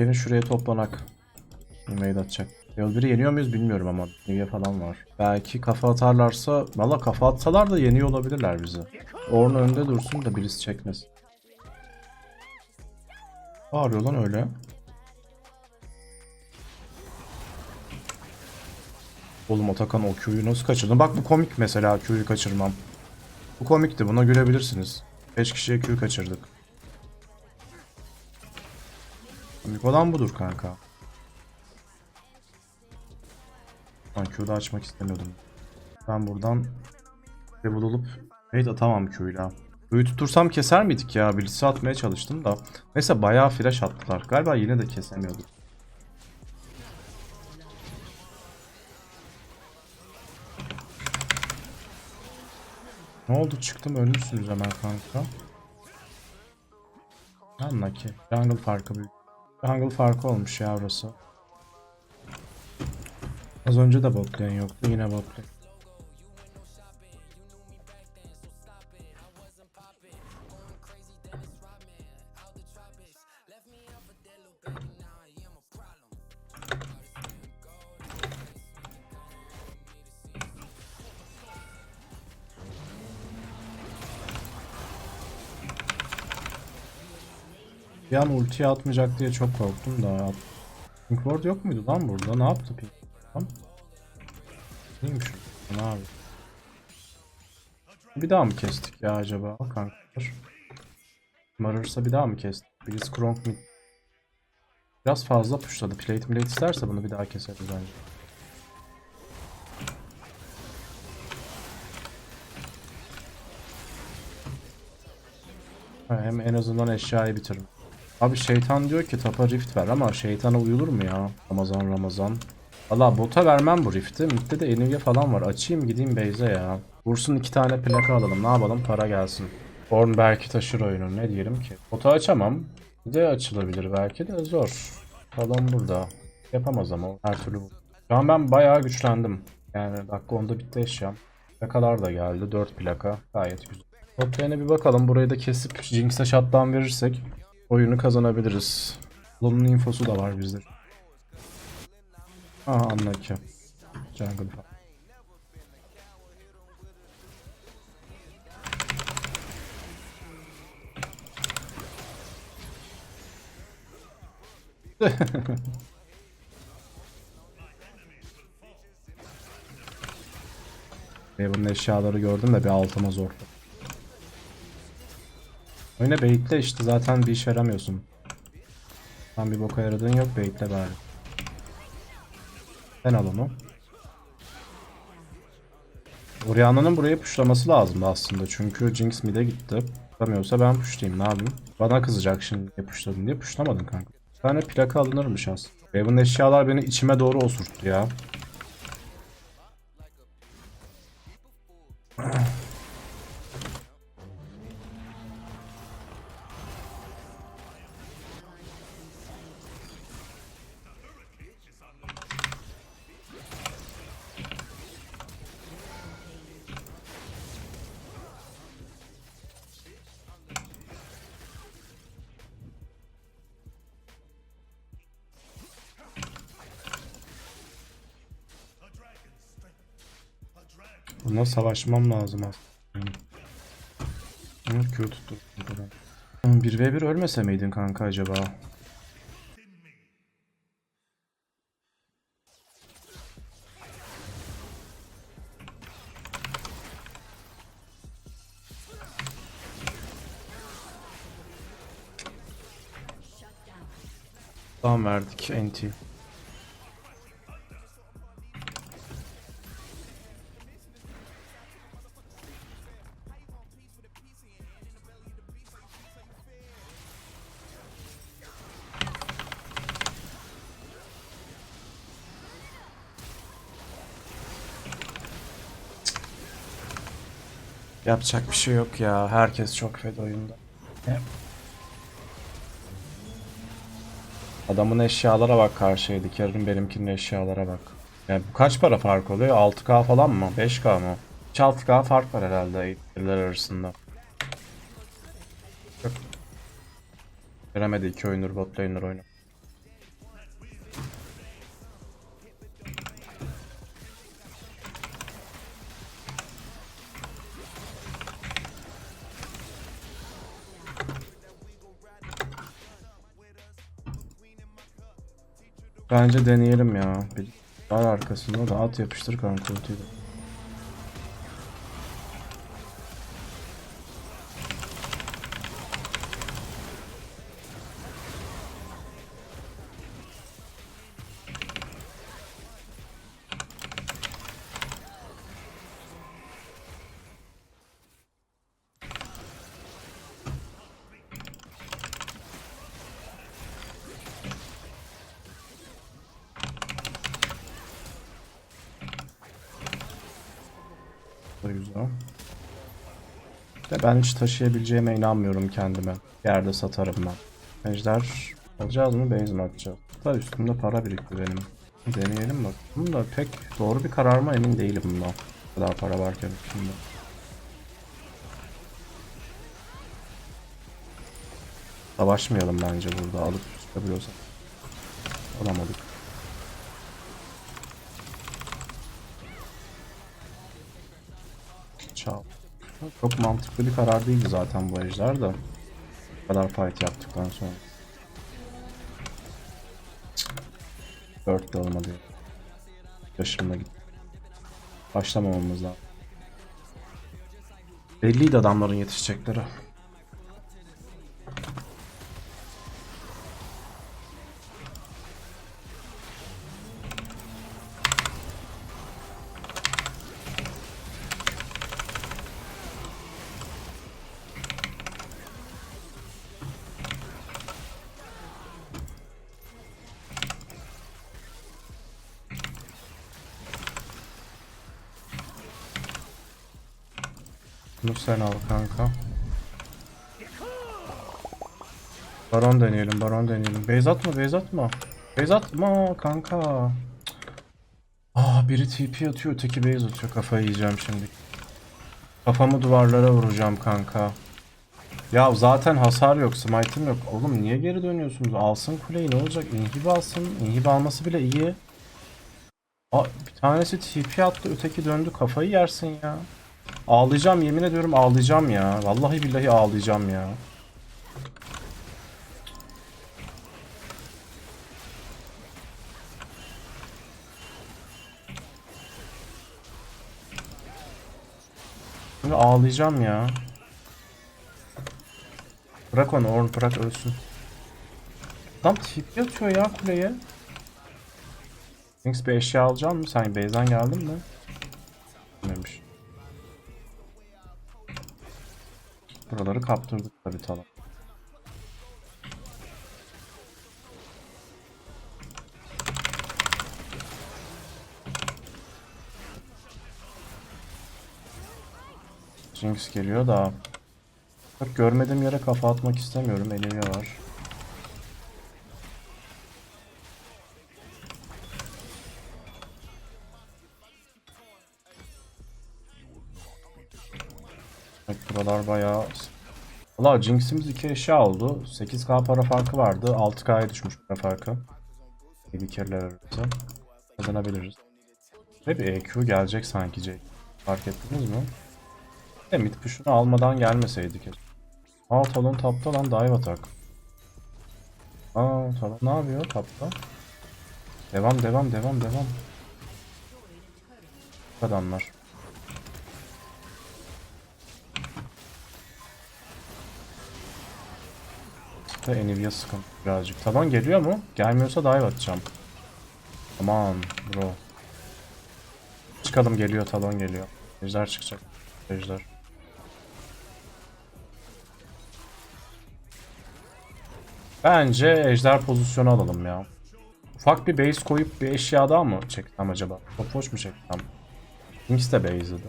Gelin şuraya toplanak. Invade atacak. Yol biri yeniyor muyuz bilmiyorum ama Nivea falan var. Belki kafa atarlarsa, valla kafa atsalar da yeniyor olabilirler bizi. Orn önde dursun da birisi çekmesin. Bağırıyor lan öyle. Oğlum Atakan o Q'yu nasıl kaçırdın? Bak bu komik mesela Q'yu kaçırmam. Bu komikti buna gülebilirsiniz. 5 kişiye Q kaçırdık. Komik olan budur kanka. Ben Q'da açmak istemiyordum. Ben buradan Rebel olup Raid atamam Q'yla. Q'yu tutursam keser miydik ya? Blitz'i atmaya çalıştım da. Neyse bayağı flash attılar. Galiba yine de kesemiyorduk. Ne oldu çıktım ölmüşsünüz hemen kanka. Anla ki. Jungle farkı büyük. Jungle farkı olmuş ya burası. Az önce de bot lane yoktu yine bot Bir an ultiye atmayacak diye çok korktum da. Pink Ward yok muydu lan burada? Ne yaptı Pink? Lan? Neymiş? Ne abi? Bir daha mı kestik ya acaba? Kankalar. Marırsa bir daha mı kestik? Blitzcrank mid. Biraz fazla pushladı. Plate milate isterse bunu bir daha keseriz bence. Hem en azından eşyayı bitiririm. Abi şeytan diyor ki tapa rift ver ama şeytana uyulur mu ya? Ramazan Ramazan. Valla bota vermem bu rifti. Mid'de de Nvidia falan var. Açayım gideyim base'e ya. Vursun iki tane plaka alalım. Ne yapalım? Para gelsin. Orn belki taşır oyunu. Ne diyelim ki? Bota açamam. Bir de açılabilir belki de zor. Falan burada. Yapamaz ama her türlü. Şu an ben bayağı güçlendim. Yani dakika onda bitti eşyam. Plakalar da geldi. 4 plaka. Gayet güzel. Bot lane'e bir bakalım. Burayı da kesip Jinx'e shutdown verirsek oyunu kazanabiliriz. Bunun infosu da var bizde. Aha anla ki. Jungle. Raven'ın eşyaları gördüm de bir altıma zor. Oyuna baitle işte zaten bir işe yaramıyorsun. Tam bir boka yaradığın yok baitle bari. Sen al onu. Orianna'nın buraya pushlaması lazımdı aslında çünkü Jinx mid'e gitti. Tutamıyorsa ben pushlayayım ne yapayım. Bana kızacak şimdi niye pushladın diye pushlamadın kanka. Bir tane plaka alınırmış aslında. Raven eşyalar beni içime doğru osurttu ya. Bununla savaşmam lazım aslında. Hı, Q tuttu. buradan. Hı, 1v1 ölmese miydin kanka acaba? Tamam verdik NT. Yapacak bir şey yok ya. Herkes çok fed oyunda. Adamın eşyalara bak karşıydı. Kerim benimkinin eşyalara bak. Yani bu kaç para fark oluyor? 6K falan mı? 5K mı? 6K fark var herhalde eğitimler arasında. Yok. Veremedi iki oyundur bot laner oyunu. Bence deneyelim ya. Bir var arkasında da at yapıştır kanka ultiyi güzel. De ben hiç taşıyabileceğime inanmıyorum kendime. Yerde satarım ben. Ejder alacağız mı base mi atacağız? Da üstümde para birikti benim. Deneyelim bak. Bunu da pek doğru bir karar mı emin değilim bundan. Bu kadar para varken üstümde. Savaşmayalım bence burada alıp çıkabiliyorsak. Alamadık. Çal. Çok mantıklı bir karar değildi zaten bu ejder de. Bu kadar fight yaptıktan sonra. Dört de olmadı. Yaşımda gitti. Başlamamamız lazım. Belliydi adamların yetişecekleri. Bunu sen al kanka. Baron deneyelim, baron deneyelim. Base atma, base atma. Base atma kanka. Ah biri TP atıyor, öteki base atıyor. Kafayı yiyeceğim şimdi. Kafamı duvarlara vuracağım kanka. Ya zaten hasar yok, smite'ım yok. Oğlum niye geri dönüyorsunuz? Alsın kuleyi ne olacak? İnhib alsın. İnhib alması bile iyi. Aa, bir tanesi TP attı, öteki döndü. Kafayı yersin ya. Ağlayacağım yemin ediyorum ağlayacağım ya. Vallahi billahi ağlayacağım ya. Ağlayacağım ya. Bırak onu Orn bırak ölsün. Tam tip yatıyor ya kuleye. Jinx bir eşya alacağım mı? Sen base'den geldin mi? Kaptırdık tabi talan. Jinx geliyor da Bak görmediğim yere kafa atmak istemiyorum. Enivia var. Buralar bayağı Valla Jinx'imiz iki eşya oldu. 8k para farkı vardı. 6k'ya düşmüş para farkı. Bir kerler arası. Kazanabiliriz. Ve bir EQ gelecek sanki Jake. Fark ettiniz mi? De mid push'unu almadan gelmeseydik. Aa Talon tapta lan dive atak. Aa Talon ne yapıyor tapta? Devam devam devam devam. Adamlar. Da Nvidia sıkıntı birazcık. Taban geliyor mu? Gelmiyorsa dive atacağım. Aman bro. Çıkalım geliyor talon geliyor. Ejder çıkacak. Ejder. Bence ejder pozisyonu alalım ya. Ufak bir base koyup bir eşya daha mı çeksem acaba? Topwatch mu çeksem? Jinx de base'di.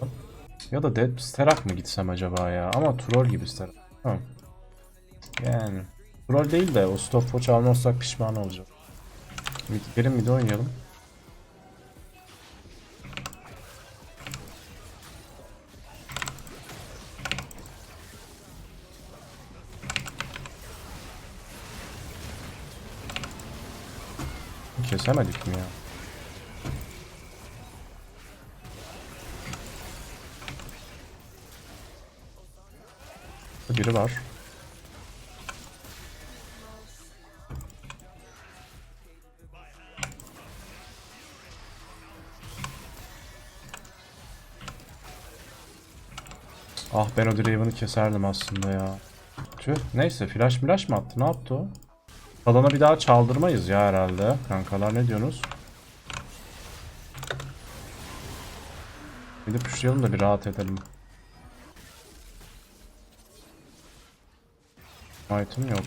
Ya da Dead Sterak mı gitsem acaba ya? Ama troll gibi Sterak. Ha. Yani. Troll değil de o stopwatch almazsak pişman olacağım. Mid, gelin mid oynayalım. Kesemedik mi ya? Biri var. Ah ben o Draven'ı keserdim aslında ya. Tüh neyse flash flash mı attı ne yaptı o? Kalana bir daha çaldırmayız ya herhalde. Kankalar ne diyorsunuz? Bir de pushlayalım da bir rahat edelim. Item yok.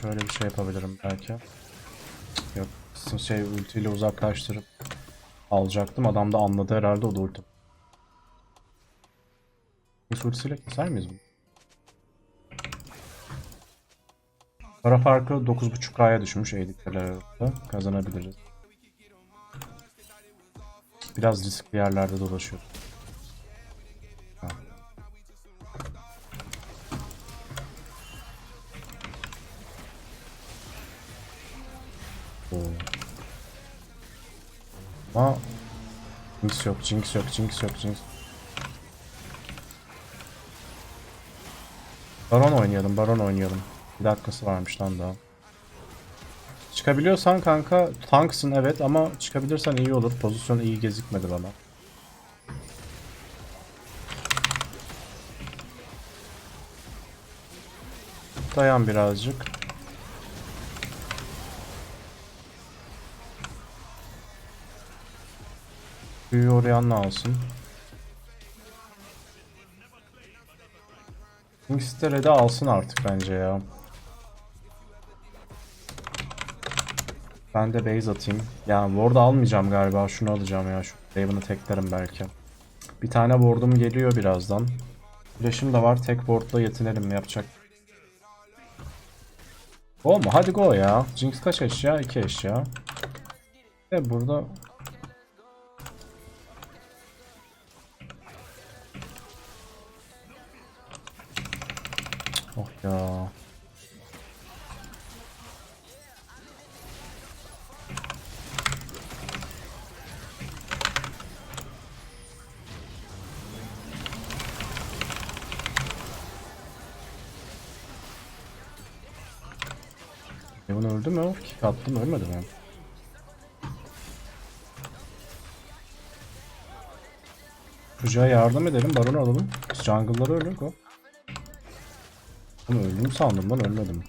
Şöyle bir şey yapabilirim belki. Yok. Şey ultiyle uzaklaştırıp alacaktım. Adam da anladı herhalde o da ulti. Biz ultisiyle keser miyiz bunu? Para farkı 9.5K'ya düşmüş editlerler arasında. Kazanabiliriz. Biraz riskli yerlerde dolaşıyor. Ha. Ama Jinx yok, Jinx yok, Jinx yok, Jinx. Baron oynayalım, Baron oynayalım. Bir dakikası varmış lan daha. Çıkabiliyorsan kanka tanksın evet ama çıkabilirsen iyi olur. Pozisyon iyi gözükmedi bana. Dayan birazcık. Büyü oraya alsın. Kingster Red'i alsın artık bence ya. Ben de base atayım. Yani ward almayacağım galiba. Şunu alacağım ya. Şu Raven'ı teklerim belki. Bir tane ward'um geliyor birazdan. Flash'ım da var. Tek ward'la yetinelim yapacak. Go mu? Hadi go ya. Jinx kaç eşya? 2 eşya. E burada ya. Leon öldü mü? Kick attım ölmedi mi? Çocuğa yardım edelim, baronu alalım. Jungle'ları ölür o. Bunu öldüm sandım lan ölmedim.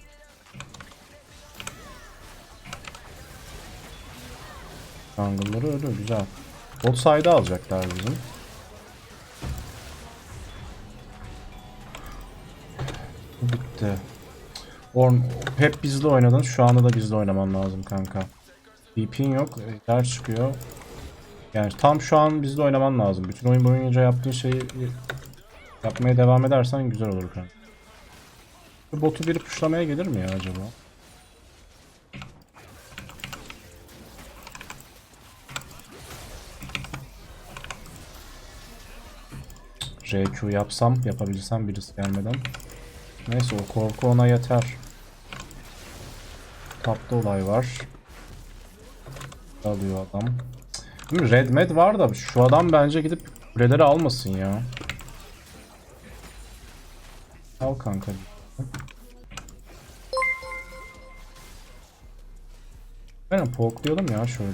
Jungle'ları ölür güzel. Bot side'ı alacaklar bizim. Bitti. Orn hep bizle oynadın. Şu anda da bizle oynaman lazım kanka. VP'in yok. Ejder çıkıyor. Yani tam şu an bizle oynaman lazım. Bütün oyun boyunca yaptığın şeyi yapmaya devam edersen güzel olur kanka. Bu botu biri puşlamaya gelir mi ya acaba? RQ yapsam, yapabilsem birisi gelmeden. Neyse o korku ona yeter. Tapta olay var. Alıyor adam. Red Med var da şu adam bence gidip kuleleri almasın ya. Al kanka. Ben poklayalım ya şöyle.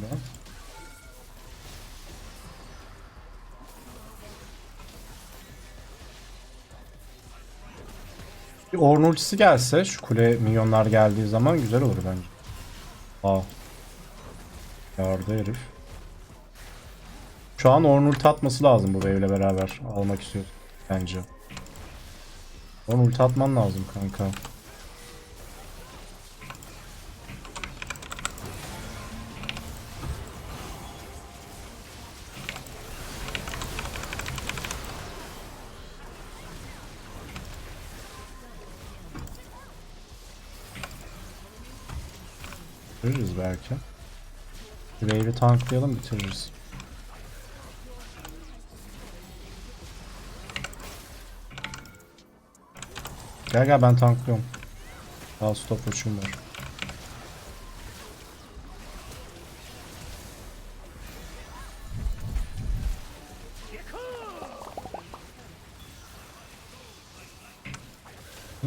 Bir Ornn ultisi gelse şu kule milyonlar geldiği zaman güzel olur bence. Aa. Yardı herif. Şu an Ornn ulti atması lazım bu wave'le beraber almak istiyoruz bence. Ornn ulti atman lazım kanka. Bitiririz belki. Wave'i tanklayalım bitiririz. Gel gel ben tanklıyorum. Daha stop uçum var.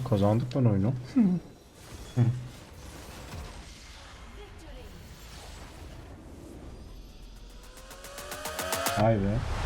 Kazandık ben oyunu. Vay be.